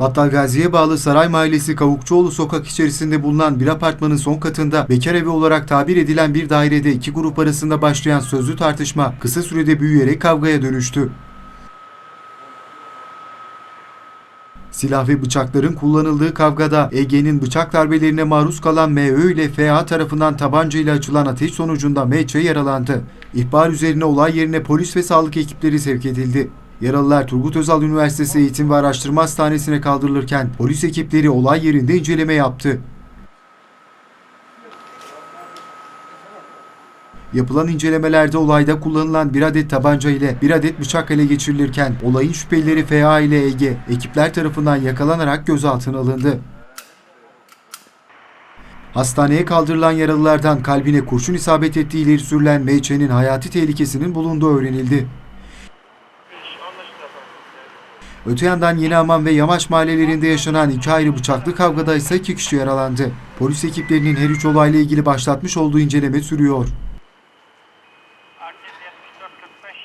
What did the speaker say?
Battal Gazi'ye bağlı Saray Mahallesi Kavukçuoğlu sokak içerisinde bulunan bir apartmanın son katında bekar evi olarak tabir edilen bir dairede iki grup arasında başlayan sözlü tartışma kısa sürede büyüyerek kavgaya dönüştü. Silah ve bıçakların kullanıldığı kavgada Ege'nin bıçak darbelerine maruz kalan MÖ ile FA tarafından tabanca ile açılan ateş sonucunda MÇ yaralandı. İhbar üzerine olay yerine polis ve sağlık ekipleri sevk edildi. Yaralılar Turgut Özal Üniversitesi Eğitim ve Araştırma Hastanesi'ne kaldırılırken polis ekipleri olay yerinde inceleme yaptı. Yapılan incelemelerde olayda kullanılan bir adet tabanca ile bir adet bıçak ele geçirilirken olayın şüphelileri FA ile Ege ekipler tarafından yakalanarak gözaltına alındı. Hastaneye kaldırılan yaralılardan kalbine kurşun isabet ettiği ileri sürülen MÇ'nin hayati tehlikesinin bulunduğu öğrenildi. Öte yandan Yeniaman ve Yamaç mahallelerinde yaşanan iki ayrı bıçaklı kavgada ise iki kişi yaralandı. Polis ekiplerinin her üç olayla ilgili başlatmış olduğu inceleme sürüyor. Herkes 74 45.